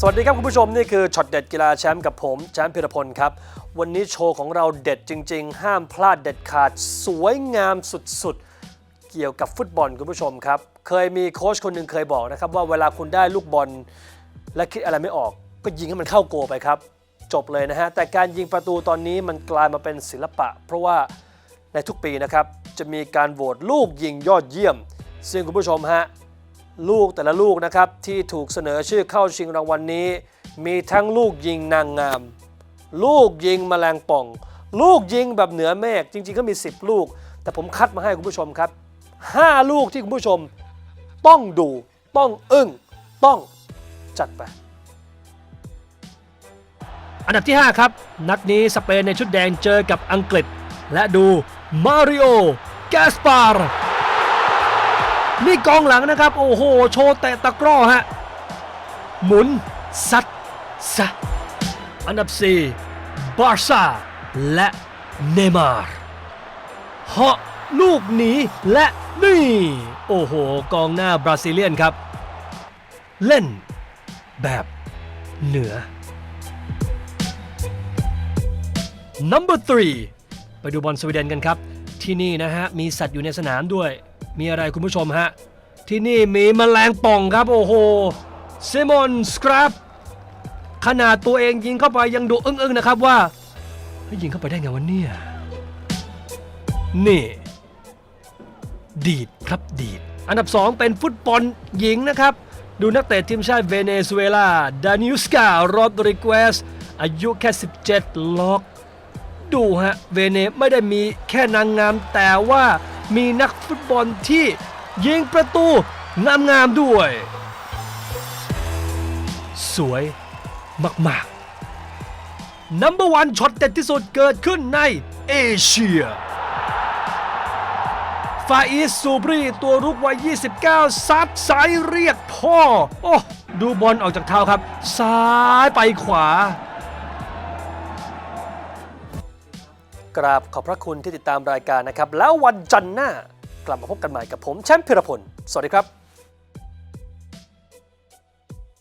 สวัสดีครับคุณผู้ชมนี่คือช็อตเด็ดกีฬาแชมป์กับผมแชมป์พิรพลครับ วันนี้โชว์ของเราเด็ดจริง ๆ ห้ามพลาดเด็ดขาดสวยงามสุดๆ เกี่ยวกับฟุตบอลคุณผู้ชมครับ เคยมีโค้ชคนหนึ่งเคยบอกนะครับว่าเวลาคุณได้ลูกบอล และคิดอะไรไม่ออก ก็ยิงให้มันเข้าโกลไปครับ จบเลยนะฮะ แต่การยิงประตูตอนนี้มันกลายมาเป็นศิลปะ เพราะว่าในทุกปีนะครับจะมีการโหวตลูกยิงยอดเยี่ยม ซึ่งคุณผู้ชมฮะ ลูกแต่ละลูกนะครับที่ถูกเสนอชื่อเข้าชิงรางวัลนนี้ มีทั้งลูกยิงนางงาม ลูกยิงแมลงป่อง ลูกยิงแบบเหนือเมฆจริงๆก็มี 10 ลูก แต่ผมคัดมาให้คุณผู้ชมครับ 5 ลูกที่คุณผู้ชม ต้องดูต้องอึ้งต้องจัดไปอันดับที่ 5 ครับ นัดนี้สเปนในชุดแดงเจอกับอังกฤษ และดูมาริโอแกสปาร์ นี่กองหลังนะครับ โอ้โห โชว์เตะตะกร้อฮะ หมุนซัดซะอันดับ 4 บาร์ซ่า และเนมาร์เหาะลูกหนีและนี่ โอ้โห กองหน้าบราซิเลียนครับ เล่นแบบเหนือ Number 3 ไปดูบอลสวีเดนกันครับ ที่นี่นะฮะ มีสัตว์อยู่ในสนามด้วย มีอะไรคุณผู้ชมฮะ ที่นี่มีแมลงป่องครับโอ้โหซิมอนสครับขนาดตัวเองยิงเข้าไปยังดูอึ้งๆนะครับว่ายิงเข้าไปได้ไงวะเนี่ยนี่ ดีดครับดีด อันดับ 2 เป็นฟุตบอลหญิงนะครับ ดูนักเตะทีมชาติเวเนซุเอลา ดานิอุสกาโรดริเกสอายุแค่ 17 ล็อก ดูฮะ เวเนไม่ได้มีแค่นางงามแต่ว่า มีนักฟุตบอลที่ยิงประตูงามๆด้วย สวยมากๆ Number one ช็อตเด็ดที่สุดเกิดขึ้นในเอเชีย ฟาอิสซูบรีตัวรุกวัย 29 ซัดสายเรียกพ่อ โอ้ ดูบอลออกจากเท้าครับ ซ้ายไปขวา กราบขอบพระคุณที่ติดตามรายการนะครับ แล้ววันจันทร์หน้ากลับมาพบกันใหม่กับผมแชมป์พิรพล สวัสดีครับ